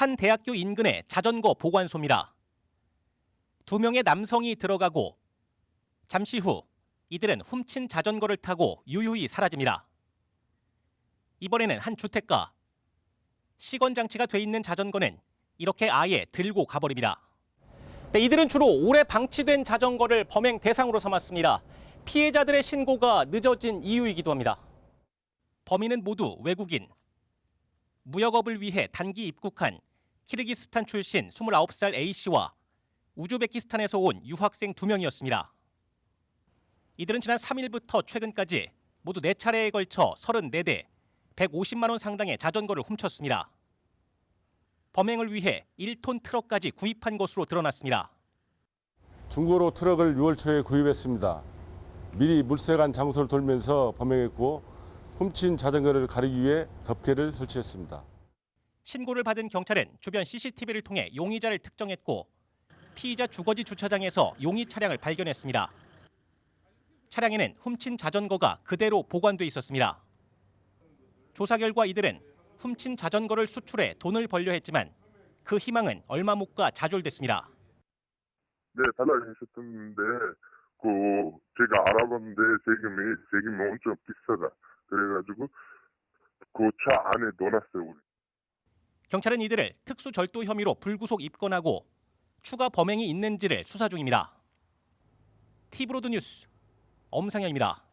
한 대학교 인근의 자전거 보관소입니다. 두 명의 남성이 들어가고 잠시 후 이들은 훔친 자전거를 타고 유유히 사라집니다. 이번에는 한 주택가 시건 장치가 돼 있는 자전거는 이렇게 아예 들고 가버립니다. 네, 이들은 주로 오래 방치된 자전거를 범행 대상으로 삼았습니다. 피해자들의 신고가 늦어진 이유이기도 합니다. 범인은 모두 외국인. 무역업을 위해 단기 입국한 키르기스탄 출신 29살 A씨와 우즈베키스탄에서 온 유학생 2명이었습니다. 이들은 지난 3일부터 최근까지 모두 4차례에 걸쳐 34대 150만 원 상당의 자전거를 훔쳤습니다. 범행을 위해 1톤 트럭까지 구입한 것으로 드러났습니다. 중고로 트럭을 6월 초에 구입했습니다. 미리 물색한 장소를 돌면서 범행했고 훔친 자전거를 가리기 위해 덮개를 설치했습니다. 신고를 받은 경찰은 주변 CCTV를 통해 용의자를 특정했고 피의자 주거지 주차장에서 용의 차량을 발견했습니다. 차량에는 훔친 자전거가 그대로 보관돼 있었습니다. 조사 결과 이들은 훔친 자전거를 수출해 돈을 벌려 했지만 그 희망은 얼마 못 가 좌절됐습니다. 네, 달라주셨는데, 그, 제가 알아봤는데, 세금이, 세금이 엄청 비싸다. 그래가지고, 그 차 안에 넣어놨어요, 우리. 경찰은 이들을 특수 절도 혐의로 불구속 입건하고 추가 범행이 있는지를 수사 중입니다. 티브로드 뉴스 엄상현입니다.